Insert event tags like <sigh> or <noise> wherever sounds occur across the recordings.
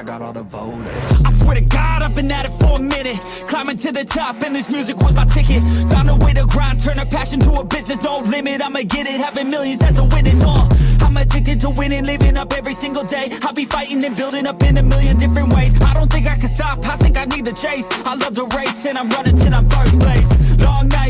I got all the voters. I swear to God, I've been at it for a minute. Climbing to the top, and this music was my ticket. Found a way to grind, turn a passion to a business. No limit, I'ma get it. Having millions as a witness. Uh, I'm addicted to winning, living up every single day. I'll be fighting and building up in a million different ways. I don't think I can stop, I think I need the chase. I love the race, and I'm running till I'm first place.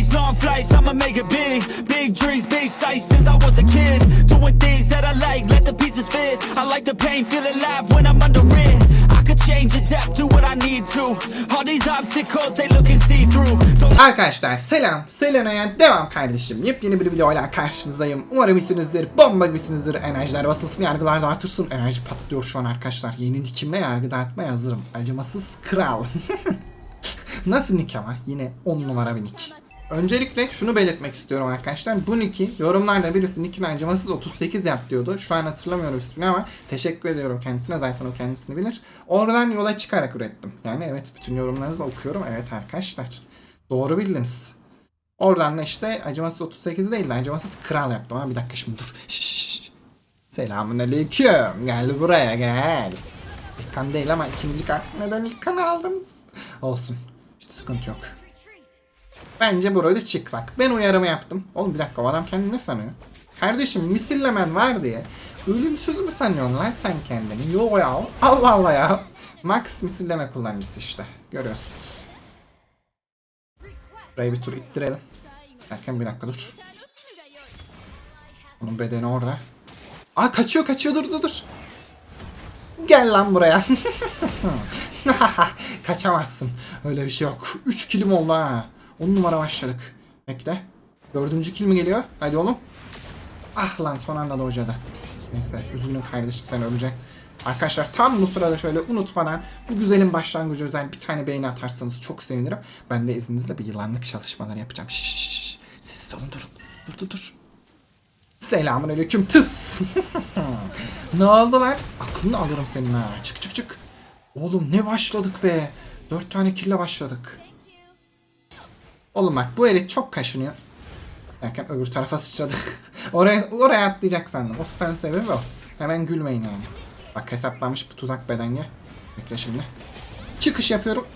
Nights, long flights, I'ma make it big. Big dreams, big sights since I was a kid. Doing things that I like, let the pieces fit. I like the pain, feel alive when I'm under it. I could change, adapt, do what I need to. All these obstacles, they looking see through. Arkadaşlar selam. Selena'ya devam kardeşim. Yepyeni bir videoyla karşınızdayım. Umarım iyisinizdir. Bomba gibisinizdir. Enerjiler basılsın, yargılar dağıtırsın. Enerji patlıyor şu an arkadaşlar. Yeni nickimle yargı dağıtmaya hazırım. Acımasız kral. <laughs> Nasıl nick ama? Yine 10 numara bir nick. Öncelikle şunu belirtmek istiyorum arkadaşlar. Bu nick'i yorumlarda birisi nick'ini acımasız 38 yap diyordu. Şu an hatırlamıyorum ismini ama teşekkür ediyorum kendisine. Zaten o kendisini bilir. Oradan yola çıkarak ürettim. Yani evet bütün yorumlarınızı okuyorum. Evet arkadaşlar. Doğru bildiniz. Oradan da işte acımasız 38 değil de acımasız kral yaptım. Ama bir dakika şimdi dur. Şş, şş, şş. Selamun aleyküm. Gel buraya gel. İlk kan değil ama ikinci kan. Neden ilk kanı aldınız? Olsun. Hiç sıkıntı yok. Bence burayı da çık bak. Ben uyarımı yaptım. Oğlum bir dakika o adam kendini ne sanıyor? Kardeşim misillemen var diye. Ölümsüz mü sanıyorsun lan sen kendini? Yo ya. Allah Allah ya. Max misilleme kullanıcısı işte. Görüyorsunuz. Burayı bir tur ittirelim. Erken bir dakika dur. Onun bedeni orada. Aa kaçıyor kaçıyor dur dur dur. Gel lan buraya. <laughs> Kaçamazsın. Öyle bir şey yok. 3 kilim oldu ha. 10 numara başladık. Bekle. Dördüncü kill mi geliyor? Hadi oğlum. Ah lan son anda da hocadı. Neyse üzülün kardeşim sen öleceksin. Arkadaşlar tam bu sırada şöyle unutmadan bu güzelin başlangıcı özel bir tane beğeni atarsanız çok sevinirim. Ben de izninizle bir yılanlık çalışmaları yapacağım. Şş, şş, şş. Sessiz olun durun. Dur dur dur. Selamun aleyküm tıs. <laughs> ne oldu lan? Aklını alırım senin ha. Çık çık çık. Oğlum ne başladık be. Dört tane kille başladık. Oğlum bak bu herif çok kaşınıyor. Derken öbür tarafa sıçradı. <laughs> oraya, oraya atlayacak sandım. O starın sebebi o. Hemen gülmeyin yani. Bak hesaplanmış bu tuzak bedenge. Bekle şimdi. Çıkış yapıyorum.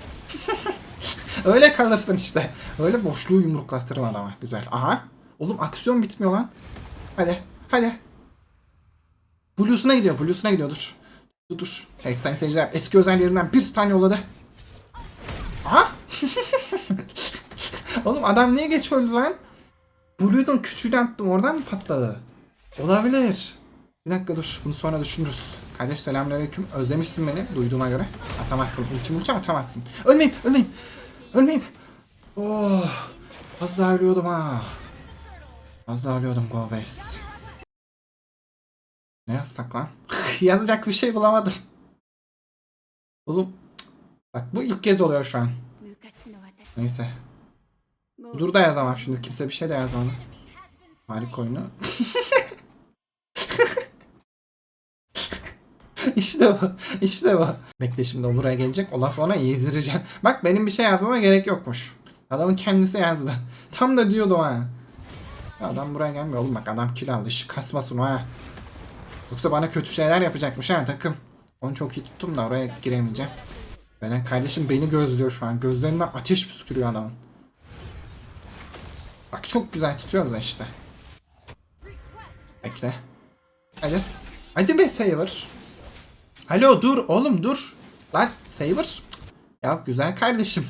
<laughs> Öyle kalırsın işte. Öyle boşluğu yumruklatırım adama. Güzel. Aha. Oğlum aksiyon bitmiyor lan. Hadi. Hadi. Blues'una gidiyor. Blues'una gidiyor. Dur. Dur dur. Evet seyirciler. Eski özelliklerinden bir tane yolladı. Aha. <laughs> Oğlum adam niye geç öldü lan? Blue'dan küçüğünü oradan mı patladı? Olabilir. Bir dakika dur bunu sonra düşünürüz. Kardeş selamünaleyküm. Özlemişsin beni duyduğuma göre. Atamazsın. Ulti multi atamazsın. Ölmeyeyim ölmeyeyim. Ölmeyeyim. Oh. Az daha ölüyordum ha. Az daha ölüyordum go base. Ne yazsak lan? <laughs> Yazacak bir şey bulamadım. Oğlum. Bak bu ilk kez oluyor şu an. Neyse. Dur da yazamam şimdi. Kimse bir şey de yazmadı. Harika oyunu. <laughs> işte bu. İşte bu. Bekle şimdi o buraya gelecek. O lafı ona yedireceğim. Bak benim bir şey yazmama gerek yokmuş. Adamın kendisi yazdı. Tam da diyordu ha. Adam buraya gelmiyor oğlum bak adam kill aldı. Şş, kasmasın ha. Yoksa bana kötü şeyler yapacakmış ha takım. Onu çok iyi tuttum da oraya giremeyeceğim. Beden kardeşim beni gözlüyor şu an. Gözlerinden ateş püskürüyor adamın. Bak çok güzel tutuyoruz işte. Bekle. Hadi. Hadi be Saver. Alo dur oğlum dur. Lan Saver. Ya güzel kardeşim.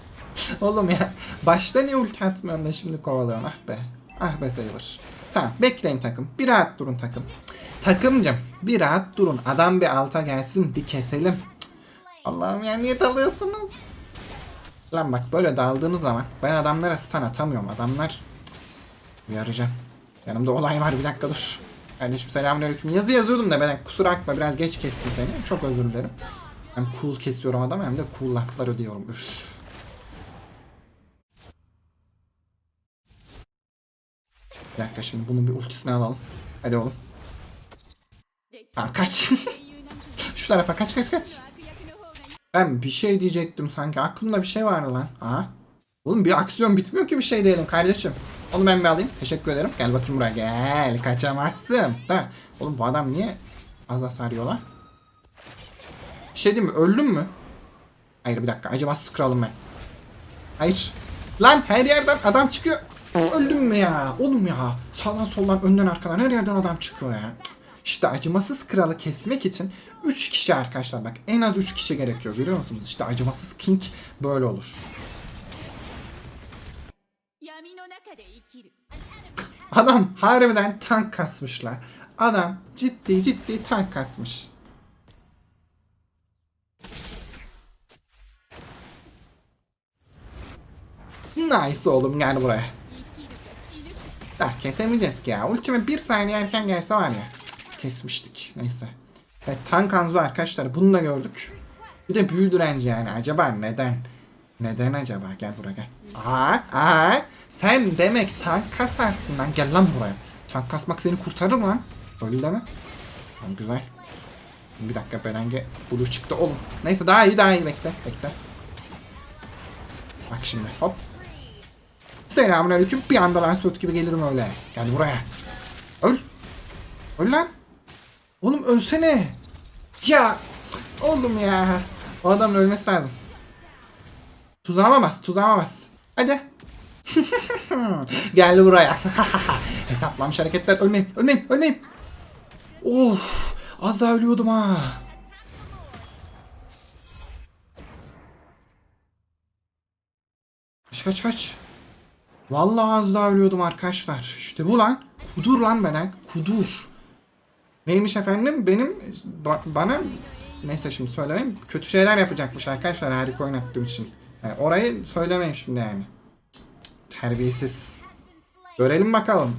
<laughs> oğlum ya. Başta niye ulti atmıyorsun da şimdi kovalıyorsun ah be. Ah be Saver. Tamam bekleyin takım. Bir rahat durun takım. Takımcım bir rahat durun. Adam bir alta gelsin bir keselim. Allah'ım ya niye dalıyorsunuz? Lan bak böyle daldığınız zaman ben adamlara stun atamıyorum. Adamlar uyaracağım. Yanımda olay var bir dakika dur. Kardeşim selamünaleyküm. Yazı yazıyordum da ben kusura bakma biraz geç kestim seni. Çok özür dilerim. Hem cool kesiyorum adam hem de cool laflar ödüyorum. Üf. Bir dakika şimdi bunun bir ultisini alalım. Hadi oğlum. Tamam kaç. <laughs> Şu tarafa kaç kaç kaç. Ben bir şey diyecektim sanki. Aklımda bir şey vardı lan. Aha. Oğlum bir aksiyon bitmiyor ki bir şey diyelim kardeşim. Onu ben bir alayım. Teşekkür ederim. Gel bakayım buraya. Gel. Kaçamazsın. Da. Oğlum bu adam niye az hasar yiyor lan? Bir şey diyeyim mi? Öldüm mü? Hayır bir dakika. Acımasız kralım ben. Hayır. Lan her yerden adam çıkıyor. Öldüm mü ya? Oğlum ya. Sağdan soldan önden arkadan her yerden adam çıkıyor ya. İşte acımasız kralı kesmek için 3 kişi arkadaşlar bak en az 3 kişi gerekiyor görüyor musunuz? İşte acımasız king böyle olur. Adam harbiden tank kasmışlar. Adam ciddi ciddi tank kasmış. Nice oğlum gel buraya. Daha kesemeyeceğiz ki ya. Ultimi bir saniye erken gelse var ya. Kesmiştik. Neyse. Evet tank Hanzo arkadaşlar bunu da gördük. Bir de büyü direnci yani. Acaba neden? Neden acaba? Gel buraya gel. Aa, aa, sen demek tank kasarsın lan. Gel lan buraya. Tank kasmak seni kurtarır lan? Öyle deme. Tamam güzel. Bir dakika Berenge blue çıktı oğlum. Neyse daha iyi daha iyi bekle bekle. Bak şimdi hop. Selamünaleyküm. Bir anda Lancelot gibi gelirim öyle. Gel buraya. Öl. Öl lan. Oğlum ölsene. Ya. Oğlum ya. O adamın ölmesi lazım. Tuzağıma bas. Tuzağıma bas. Hadi. <laughs> Gel buraya. <laughs> Hesaplanmış hareketler. Ölmeyeyim. Ölmeyeyim. Ölmeyeyim. Of. Az daha ölüyordum ha. Kaç kaç kaç. Vallahi az daha ölüyordum arkadaşlar. İşte bu lan. Kudur lan bana. Kudur. Neymiş efendim? Benim ba- bana neyse şimdi söylemeyeyim. Kötü şeyler yapacakmış arkadaşlar harika oynattığım için. Yani orayı söylemeyeyim şimdi yani. Terbiyesiz. Görelim bakalım.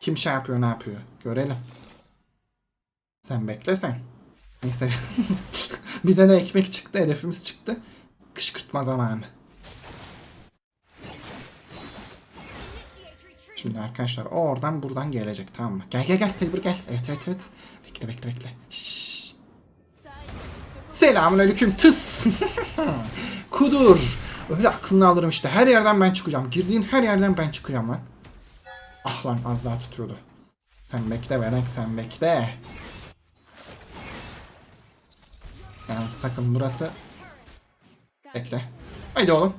Kim şey yapıyor ne yapıyor. Görelim. Sen bekle sen. Neyse. <laughs> Bize de ekmek çıktı. Hedefimiz çıktı. Kışkırtma zamanı. Şimdi arkadaşlar o oradan buradan gelecek tamam mı? Gel gel gel Saber gel. Evet evet evet. Bekle bekle bekle. Selamünaleyküm tıs. <laughs> Kudur. Öyle aklını alırım işte. Her yerden ben çıkacağım. Girdiğin her yerden ben çıkacağım lan. Ah lan az daha tutuyordu. Sen bekle Benek sen bekle. Yalnız takım burası. Bekle. Haydi oğlum.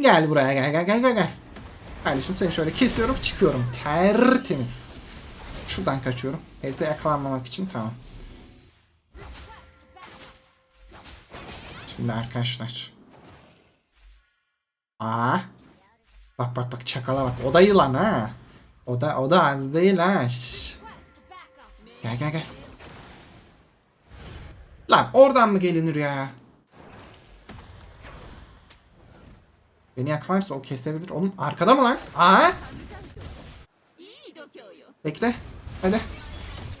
Gel buraya gel gel gel gel. Kardeşim seni şöyle kesiyorum çıkıyorum. Tertemiz. Şuradan kaçıyorum. Herite yakalanmamak için tamam. Şimdi arkadaşlar. Aa. Bak bak bak çakala bak. O da yılan ha. O da o da az değil ha. Gel gel gel. Lan oradan mı gelinir ya? Beni yakalarsa o kesebilir. Onun arkada mı lan? Aa! Bekle. Hadi.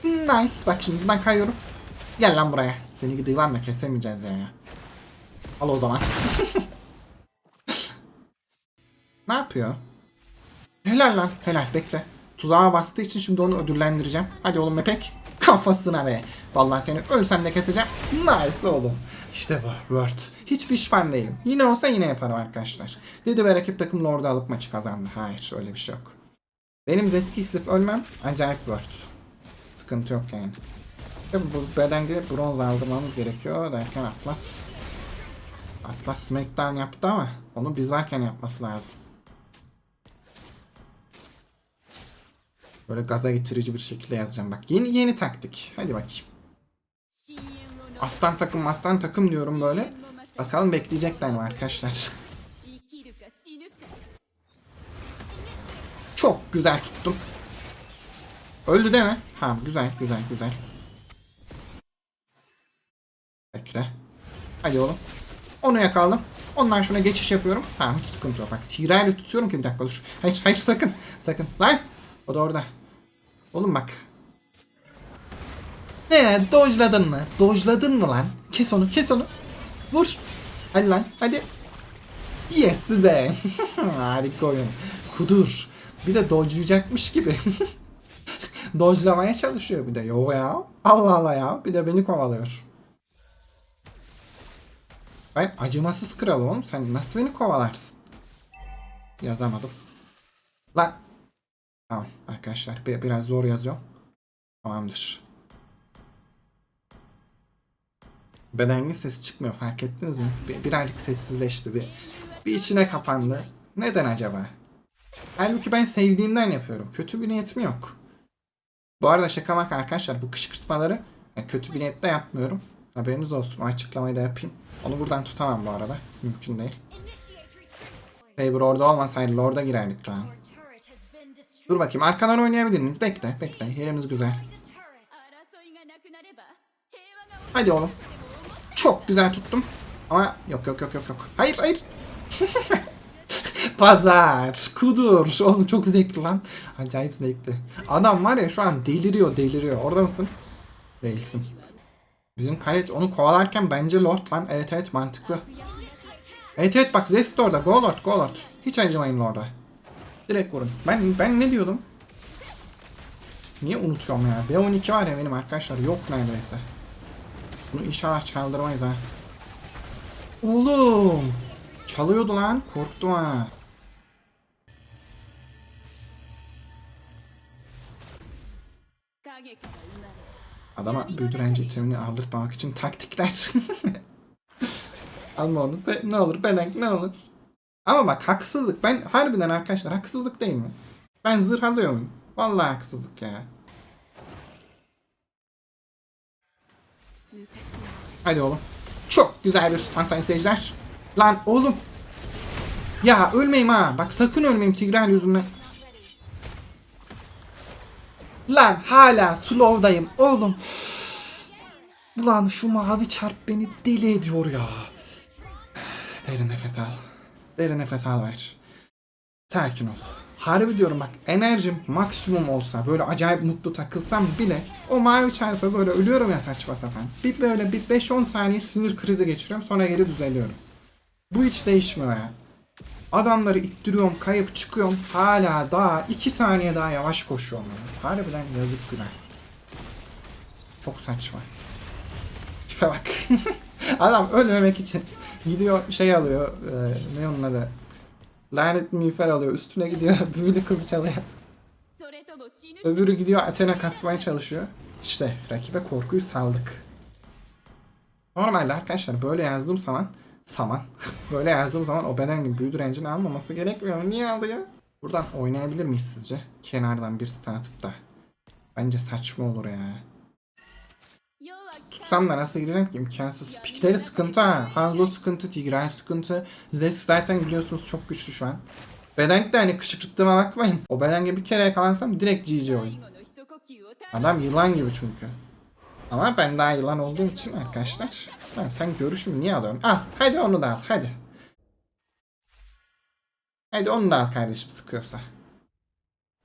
Nice. Bak şimdi buradan kayıyorum. Gel lan buraya. Seni gidi lan kesemeyeceğiz ya. Al o zaman. <laughs> ne yapıyor? Helal lan. Helal. Bekle. Tuzağa bastığı için şimdi onu ödüllendireceğim. Hadi oğlum Mepek. Kafasına be. Vallahi seni ölsem de keseceğim. Nice oğlum. İşte bu. Word. Hiç pişman değilim. Yine olsa yine yaparım arkadaşlar. Dedi ve rakip takımla orada alıp maçı kazandı. Hayır öyle bir şey yok. Benim zeski kesip ölmem acayip word. Sıkıntı yok yani. Tabi bu bedenge bronz aldırmamız gerekiyor derken Atlas Atlas Smackdown yaptı ama onu biz varken yapması lazım. Böyle gaza getirici bir şekilde yazacağım bak. Yeni yeni taktik. Hadi bakayım. Aslan takım aslan takım diyorum böyle. Bakalım bekleyecekler mi arkadaşlar? Çok güzel tuttum. Öldü değil mi? Ha güzel güzel güzel. Bekle. Hadi oğlum. Onu yakaladım. Ondan şuna geçiş yapıyorum. Ha hiç sıkıntı yok. Bak Tira'yla tutuyorum ki bir dakika dur. Hayır hayır sakın. Sakın. Lan. O da orada. Oğlum bak. Ne? Dojladın mı? Dojladın mı lan? Kes onu kes onu. Vur. Hadi lan hadi. Yes be. <laughs> Harika oyun. Kudur. Bir de dodge'layacakmış gibi. <laughs> Dodge'lamaya çalışıyor bir de. Yo ya. Allah Allah ya. Bir de beni kovalıyor. Ben acımasız kral oğlum. Sen nasıl beni kovalarsın? Yazamadım. Lan. Tamam arkadaşlar. Bir, biraz zor yazıyorum. Tamamdır. Bedenli ses çıkmıyor fark ettiniz mi? Bir, birazcık sessizleşti bir. Bir içine kapandı. Neden acaba? Halbuki ben sevdiğimden yapıyorum. Kötü bir niyetim yok. Bu arada şaka bak arkadaşlar bu kışkırtmaları yani kötü bir niyetle yapmıyorum. Haberiniz olsun açıklamayı da yapayım. Onu buradan tutamam bu arada. Mümkün değil. Saber orada olmasaydı Lord'a girerdik lan. Dur bakayım arkadan oynayabilir miyiz? Bekle bekle yerimiz güzel. Hadi oğlum çok güzel tuttum. Ama yok yok yok yok yok. Hayır hayır. <laughs> Pazar, kudur. Oğlum çok zevkli lan. Acayip zevkli. Adam var ya şu an deliriyor deliriyor. Orada mısın? Değilsin. Bizim Khaled onu kovalarken bence Lord lan. Evet evet mantıklı. Evet evet bak Zest orada. Go Lord go Lord. Hiç acımayın Lord'a. Direkt vurun. Ben ben ne diyordum? Niye unutuyorum ya? B12 var ya benim arkadaşlar yok neredeyse. Bunu inşallah çaldırmayız ha. Oğlum. Çalıyordu lan. Korktum ha. Adama büyü direnci itemini aldırtmamak için taktikler. <laughs> Alma onu. Ne olur bedenk ne olur. Ama bak haksızlık. Ben harbiden arkadaşlar haksızlık değil mi? Ben zırhalıyor? Vallahi haksızlık ya. Hadi oğlum. Çok güzel bir stun sayın seyirciler. Lan oğlum. Ya ölmeyeyim ha. Bak sakın ölmeyeyim Tigreal yüzünden. Lan hala slow'dayım oğlum. Ulan şu mavi çarp beni deli ediyor ya. Derin nefes al. Derin nefes al ver. Sakin ol. Harbi diyorum bak enerjim maksimum olsa böyle acayip mutlu takılsam bile o mavi çarpı böyle ölüyorum ya saçma sapan. Bir böyle bir 5-10 saniye sinir krizi geçiriyorum sonra geri düzeliyorum. Bu hiç değişmiyor ya. Adamları ittiriyorum, kayıp çıkıyorum. Hala daha 2 saniye daha yavaş koşuyorum ya. Harbiden yazık günah. Çok saçma. Tipe bak. <laughs> Adam ölmemek için gidiyor şey alıyor. E, ne onun adı? Lanet miğfer alıyor. Üstüne gidiyor. <laughs> Büyülü kılıç alıyor. Öbürü gidiyor Athena kasmaya çalışıyor. İşte rakibe korkuyu saldık. Normalde arkadaşlar böyle yazdığım zaman saman. <laughs> böyle yazdığım zaman o beden gibi büyü direncini almaması gerekmiyor. Niye aldı ya? Buradan oynayabilir miyiz sizce? Kenardan bir stun atıp da. Bence saçma olur ya tutsam da nasıl gireceğim ki imkansız. Pikleri sıkıntı ha. Hanzo sıkıntı, Tigray sıkıntı. Zesk zaten biliyorsunuz çok güçlü şu an. Bedenk de hani kışkırttığıma bakmayın. O Bedenk'e bir kere yakalansam direkt GG oyun. Adam yılan gibi çünkü. Ama ben daha yılan olduğum için arkadaşlar. Ben sen görüşümü niye alıyorsun? Ah hadi onu da al hadi. Hadi onu da al kardeşim sıkıyorsa.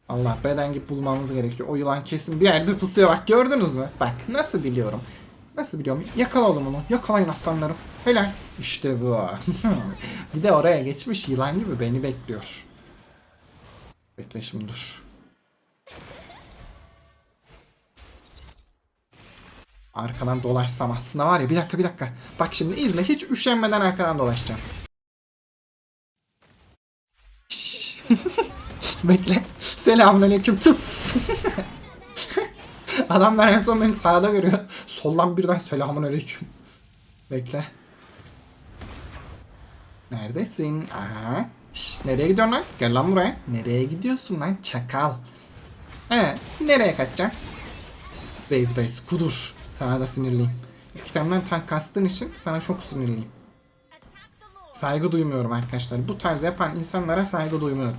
Allah beden gibi bulmamız gerekiyor. O yılan kesin bir yerde pusuyor bak gördünüz mü? Bak nasıl biliyorum. Nasıl biliyorum? Yakala oğlum onu. Yakalayın aslanlarım. Helal. İşte bu. <laughs> bir de oraya geçmiş yılan gibi beni bekliyor. Bekle şimdi dur. Arkadan dolaşsam aslında var ya bir dakika bir dakika. Bak şimdi izle hiç üşenmeden arkadan dolaşacağım. <laughs> Bekle. Selamünaleyküm tıs. <laughs> Adamlar en son beni sağda görüyor. Soldan birden selamünaleyküm. Bekle. Neredesin? Aha. Şş, nereye gidiyorsun lan? Gel lan buraya. Nereye gidiyorsun lan çakal? He, nereye kaçacaksın? Base base kudur. Sana da sinirliyim. Kitabımdan tank kastığın için sana çok sinirliyim. Saygı duymuyorum arkadaşlar. Bu tarz yapan insanlara saygı duymuyorum.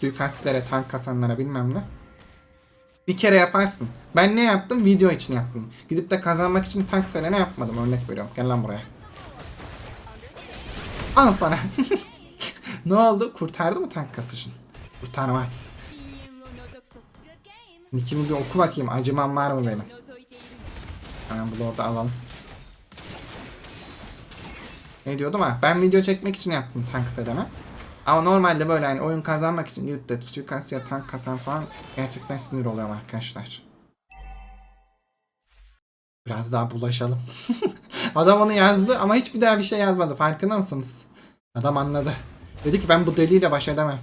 Suikastlere, tank kasanlara bilmem ne. Bir kere yaparsın. Ben ne yaptım? Video için yaptım. Gidip de kazanmak için tank serene yapmadım. Örnek veriyorum. Gel lan buraya. Al sana. <laughs> ne oldu? Kurtardı mı tank kasışın? Kurtarmaz. Nick'imi bir oku bakayım. Acımam var mı benim? Hemen bunu orada alalım. Ne diyordum ha? Ben video çekmek için yaptım tank serene. Ama normalde böyle hani oyun kazanmak için gidip de suikast ya tank kasan falan gerçekten sinir oluyorum arkadaşlar. Biraz daha bulaşalım. <laughs> Adam onu yazdı ama hiçbir daha bir şey yazmadı. Farkında mısınız? Adam anladı. Dedi ki ben bu deliyle baş edemem.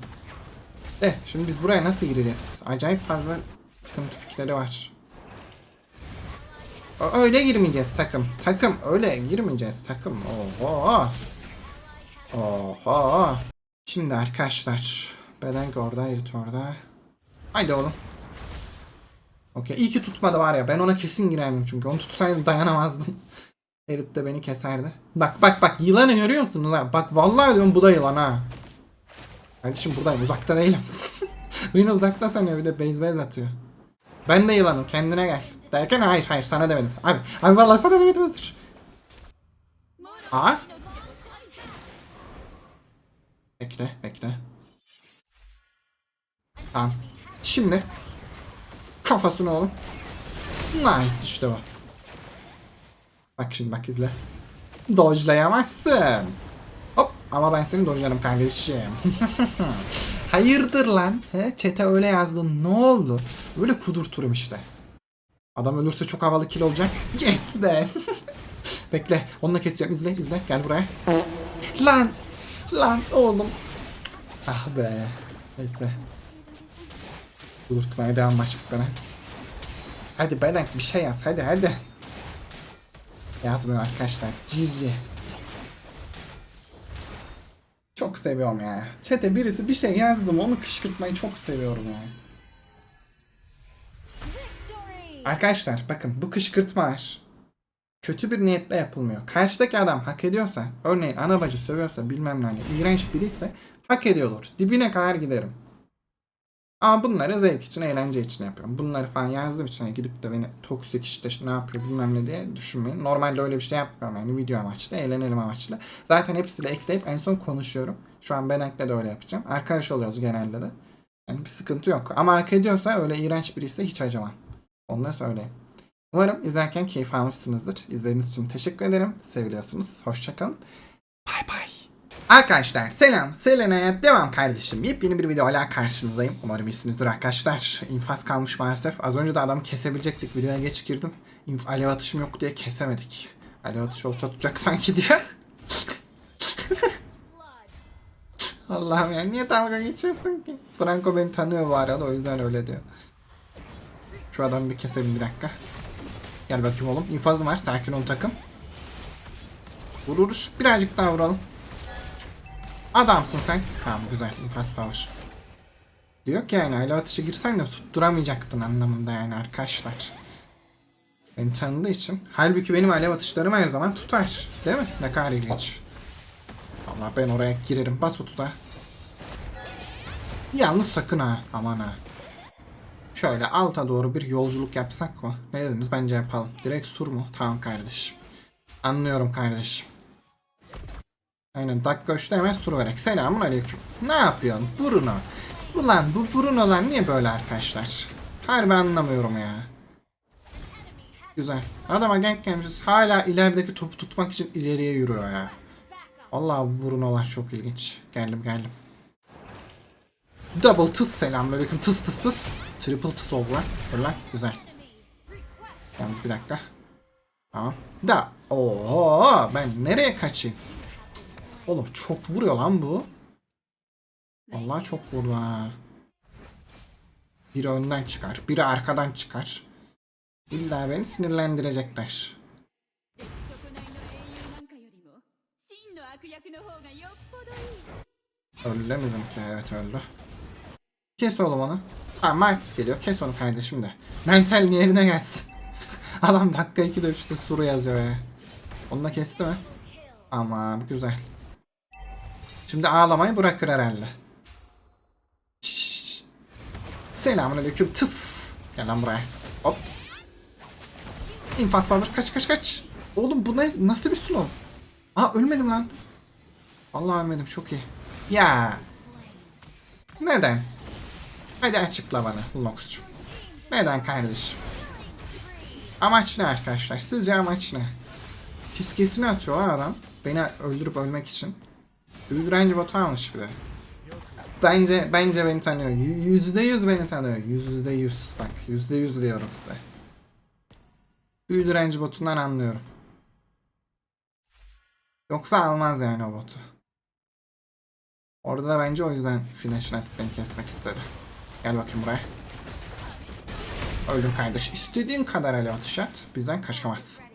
De şimdi biz buraya nasıl gireceğiz? Acayip fazla sıkıntı fikirleri var. Öyle girmeyeceğiz takım. Takım öyle girmeyeceğiz takım. Oho. Oho. Şimdi arkadaşlar. Bedenk orada, Erit orada. Haydi oğlum. Okey. İyi ki tutmadı var ya. Ben ona kesin girerdim çünkü. Onu tutsaydım dayanamazdım. <laughs> Erit de beni keserdi. Bak bak bak yılanı görüyor musunuz ha? Bak vallahi diyorum bu da yılan ha. Kardeşim buradayım uzakta değilim. <laughs> Beni uzakta sanıyor bir de base base atıyor. Ben de yılanım kendine gel. Derken hayır hayır sana demedim. Abi abi vallahi sana demedim özür. Aa. Bekle bekle. Tamam. Şimdi kafasını oğlum. Nice işte bu. Bak şimdi bak izle. Dojlayamazsın. Hop ama ben seni dojlarım kardeşim. <laughs> Hayırdır lan? He? Çete öyle yazdın. Ne oldu? Böyle kudurturum işte. Adam ölürse çok havalı kill olacak. Yes be. <laughs> Bekle. Onunla keseceğim. İzle izle. Gel buraya. Lan. Lan oğlum. Ah be. Neyse. Kudurtmaya devam maç bu kadar. Hadi Belenk bir şey yaz. Hadi hadi. Yazmıyor arkadaşlar. GG. Çok seviyorum ya. Çete birisi bir şey yazdım onu kışkırtmayı çok seviyorum ya. Arkadaşlar bakın bu kışkırtmalar kötü bir niyetle yapılmıyor. Karşıdaki adam hak ediyorsa, örneğin ana bacı sövüyorsa bilmem ne hani iğrenç biriyse hak ediyordur. Dibine kadar giderim. Ama bunları zevk için, eğlence için yapıyorum. Bunları falan yazdığım için hani gidip de beni toksik işte ne yapıyor bilmem ne diye düşünmeyin. Normalde öyle bir şey yapmıyorum yani video amaçlı, eğlenelim amaçlı. Zaten hepsiyle ekleyip en son konuşuyorum. Şu an Benenk'le de öyle yapacağım. Arkadaş oluyoruz genelde de. Yani bir sıkıntı yok. Ama hak ediyorsa öyle iğrenç biriyse hiç acımam. Onları söyleyeyim. Umarım izlerken keyif almışsınızdır. İzlediğiniz için teşekkür ederim. Seviliyorsunuz. Hoşçakalın. Bay bay. Arkadaşlar selam. Selena'ya devam kardeşim. Yepyeni bir videoyla karşınızdayım. Umarım iyisinizdir arkadaşlar. İnfaz kalmış maalesef. Az önce de adamı kesebilecektik. Videoya geç girdim. İnf alev atışım yok diye kesemedik. Alev atışı olsa tutacak sanki diye. <laughs> Allah'ım ya niye dalga geçiyorsun ki? Franco beni tanıyor bu arada o yüzden öyle diyor. Şu adamı bir keselim bir dakika. Gel bakayım oğlum. İnfazım var. Sakin ol takım. Vururuz. Birazcık daha vuralım. Adamsın sen. Tamam güzel. İnfaz power. Diyor ki yani alev atışı girsen de tutturamayacaktın anlamında yani arkadaşlar. Beni tanıdığı için. Halbuki benim alev atışlarım her zaman tutar. Değil mi? Ne kadar ilginç. Allah ben oraya girerim. Bas 30'a. Yalnız sakın ha. Aman ha. Şöyle alta doğru bir yolculuk yapsak mı? Ne dediniz? Bence yapalım. Direkt sur mu? Tamam kardeşim. Anlıyorum kardeşim. Aynen dakika 3'te hemen sur vererek. Selamun aleyküm. Ne yapıyorsun? Bruno. Ulan bu Bruno'lar niye böyle arkadaşlar? Harbi anlamıyorum ya. Güzel. Adama gank gelmişiz. Hala ilerideki topu tutmak için ileriye yürüyor ya. Allah Bruno'lar çok ilginç. Geldim geldim. Double tıs selamünaleyküm tıs tıs tıs. Triple Tsov var. Fırlar. Güzel. Yalnız bir dakika. Tamam. Da. Oo, ben nereye kaçayım? Oğlum çok vuruyor lan bu. Vallahi çok vurdu ha. Biri önden çıkar. Biri arkadan çıkar. İlla beni sinirlendirecekler. Öldü bizimki. Evet öldü. Kes oğlum onu. Ha Martis geliyor. Kes onu kardeşim de. Mental yerine gelsin. <laughs> Adam dakika 2'de 3'te suru yazıyor ya. Onu da kesti mi? Aman güzel. Şimdi ağlamayı bırakır herhalde. Selamünaleyküm. Tıs. Gel lan buraya. Hop. İnfaz power. Kaç kaç kaç. Oğlum bu ne, nasıl bir slow? Aa ölmedim lan. Vallahi ölmedim çok iyi. Ya. Neden? Hadi açıkla bana Lunox'cum. Neden kardeşim? Amaç ne arkadaşlar? Sizce amaç ne? Fiskesini atıyor ha adam. Beni öldürüp ölmek için. Öldürenci botu almış bir de. Bence bence beni tanıyor. Yü- Yüzde yüz beni tanıyor. Yüzde yüz. Bak yüzde yüz diyorum size. Büyü direnci botundan anlıyorum. Yoksa almaz yani o botu. Orada da bence o yüzden flash'ını atıp beni kesmek istedi. Gel bakayım buraya. Öldün kardeş. İstediğin kadar alev atış at. Bizden kaçamazsın.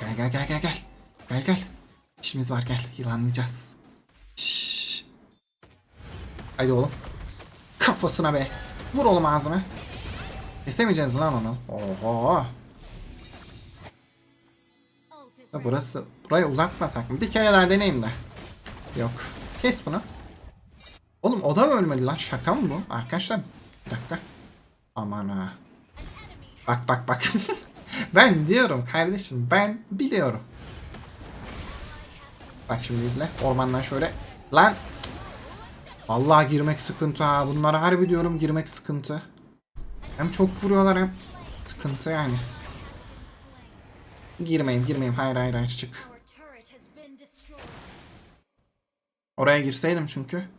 Gel gel gel gel gel. Gel gel. İşimiz var gel. Yılanlayacağız. Şşş. Haydi oğlum. Kafasına be. Vur oğlum ağzına. Kesemeyeceğiz lan onu. Oho. Burası buraya uzatmasak mı? Bir kere daha deneyeyim de. Yok. Kes bunu. Oğlum o da mı ölmedi lan? Şaka mı bu? Arkadaşlar bir dakika. Aman ha. Bak bak bak. <laughs> ben diyorum kardeşim ben biliyorum. Bak şimdi izle. Ormandan şöyle. Lan. Vallahi girmek sıkıntı ha. Bunlara harbi diyorum girmek sıkıntı. Hem çok vuruyorlar hem sıkıntı yani. Girmeyeyim girmeyeyim. Hayır hayır hayır çık. Oraya girseydim çünkü.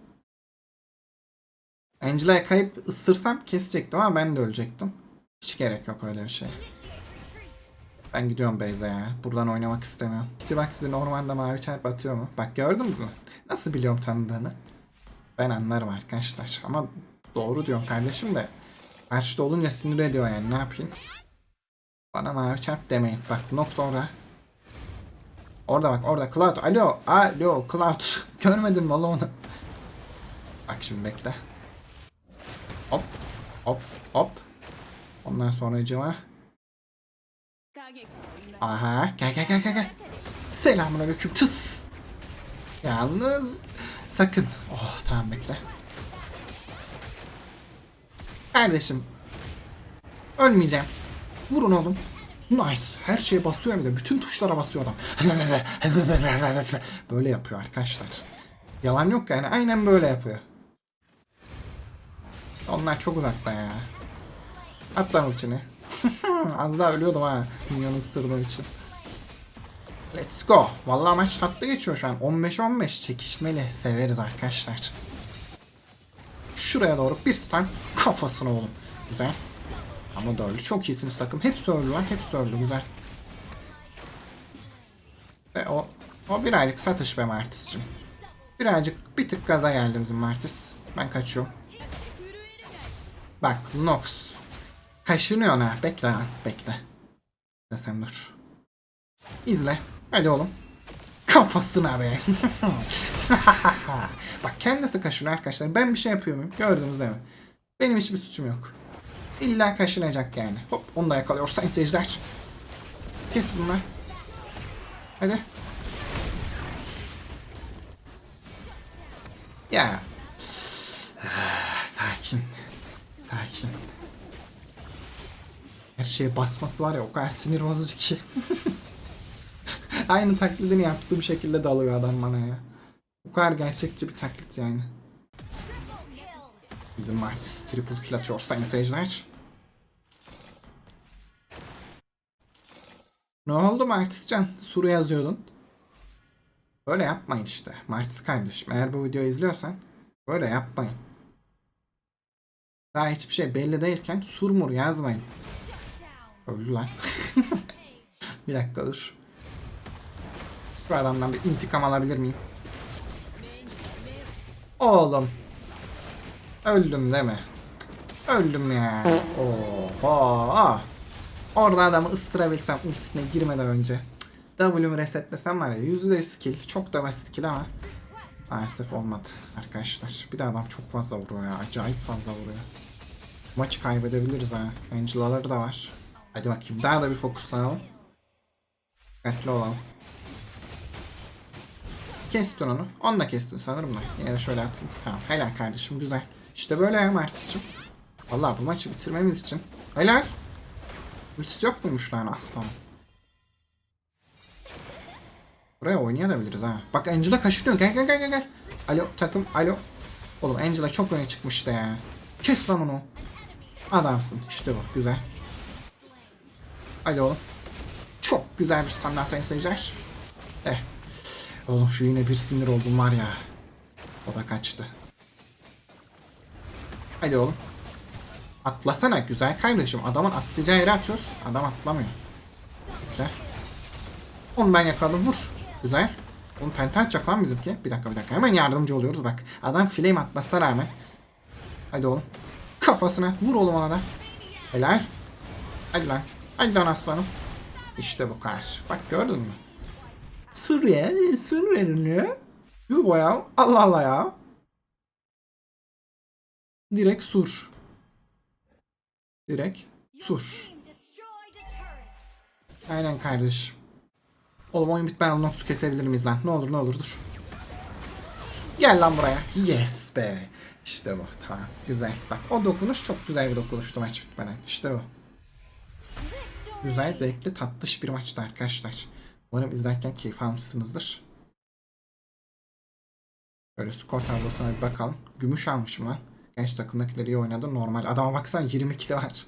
Angela'ya kayıp ısırsam kesecektim ama ben de ölecektim. Hiç gerek yok öyle bir şey. Ben gidiyorum Beyza ya. Buradan oynamak istemiyorum. Sizin ormanda mavi çarp atıyor mu? Bak gördünüz mü? Nasıl biliyorum tanıdığını? Ben anlarım arkadaşlar. Ama doğru diyorum kardeşim de. Karşıda olunca sinir ediyor yani ne yapayım? Bana mavi çarp demeyin. Bak Nox orada. Orada bak orada Cloud. Alo. Alo Cloud. <laughs> Görmedin mi onu? Bak şimdi bekle. Hop. Hop. Hop. Ondan sonra cıma. Aha. Gel gel gel gel gel. Selamun aleyküm. Tıs. Yalnız sakın. Oh tamam bekle. Kardeşim. Ölmeyeceğim. Vurun oğlum. Nice. Her şeye basıyor hem de. Bütün tuşlara basıyor adam. <laughs> böyle yapıyor arkadaşlar. Yalan yok yani. Aynen böyle yapıyor. Onlar çok uzakta ya. Atla ultini. <laughs> Az daha ölüyordum ha. Minyonu ısırdığım için. Let's go. Vallahi maç tatlı geçiyor şu an. 15-15 çekişmeli. Severiz arkadaşlar. Şuraya doğru bir stun kafasına oğlum. Güzel. Ama da öldü. Çok iyisiniz takım. Hepsi öldü lan. Hepsi öldü. Güzel. Ve o, o birazcık satış be Martis'cim. Birazcık bir tık gaza geldi bizim Martis. Ben kaçıyorum. Bak Nox. Kaşınıyor ha. Bekle lan. Bekle. Sen dur. İzle. Hadi oğlum. Kafasına be. <laughs> Bak kendisi kaşınıyor arkadaşlar. Ben bir şey yapıyor muyum? Gördünüz değil mi? Benim hiçbir suçum yok. İlla kaşınacak yani. Hop onu da yakalıyor sayın seyirciler. Kes bunlar. Hadi. Ya. <sighs> Sakin. Sakin. Her şeye basması var ya o kadar sinir bozucu ki. <laughs> Aynı taklidini yaptığım şekilde dalıyor adam bana ya. O kadar gerçekçi bir taklit yani. Bizim Martis triple kill atıyor sayın seyirciler. Ne oldu Martiscan? Suru yazıyordun. Böyle yapmayın işte. Martis kardeşim eğer bu videoyu izliyorsan böyle yapmayın. Daha hiçbir şey belli değilken surmur yazmayın. Öldü lan. <laughs> bir dakika dur. Şu adamdan bir intikam alabilir miyim? Oğlum. Öldüm değil mi? Öldüm ya. Oha. Orada adamı ısırabilsem ultisine girmeden önce. W'mu resetlesem var ya yüzde skill. Çok da basit skill ama maalesef olmadı arkadaşlar. Bir de adam çok fazla vuruyor ya. Acayip fazla vuruyor. Maçı kaybedebiliriz ha. Angela'ları da var. Hadi bakayım. Daha da bir fokuslanalım. Dikkatli olalım. Kestin onu. Onu da kestin sanırım da. Yine de şöyle atayım. Tamam. Helal kardeşim. Güzel. İşte böyle ya Martis'cim. Vallahi bu maçı bitirmemiz için. Helal. Ultisi yok muymuş lan? Ah tamam. Buraya oynayabiliriz ha. Bak Angela kaşınıyor. Gel gel gel gel. Alo takım. Alo. Oğlum Angela çok öne çıkmıştı ya. Kes lan onu. Adamsın. İşte bu. Güzel. Hadi. Çok güzel bir standart sayın seyirciler. Eh. Oğlum şu yine bir sinir oldum var ya. O da kaçtı. Hadi oğlum. Atlasana güzel kardeşim. Adamın atlayacağı yere atıyoruz. Adam atlamıyor. Bekle. Onu ben yakaladım. Vur. Güzel. Oğlum penta atacak lan bizimki. Bir dakika bir dakika. Hemen yardımcı oluyoruz bak. Adam flame atmasına rağmen. Hadi oğlum. kafasına. Vur oğlum ona da. Helal. Hadi lan. Hadi lan aslanım. İşte bu kadar. Bak gördün mü? Sır veriliyor. Yuh bu ya. Allah Allah ya. Direkt sur. Direkt sur. Aynen kardeşim. Oğlum oyun bitmeden Nox'u kesebilir miyiz lan? Ne olur ne olur dur. Gel lan buraya. Yes be. İşte bu. Tamam. Güzel. Bak o dokunuş çok güzel bir dokunuştu maç bitmeden. İşte bu. Güzel, zevkli, tatlış bir maçtı arkadaşlar. Umarım izlerken keyif almışsınızdır. Böyle skor tablosuna bir bakalım. Gümüş almışım lan. Genç takımdakileri iyi oynadı. Normal. Adama baksana 20 kilo var.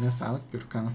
Ne sağlık Gürkan'ım.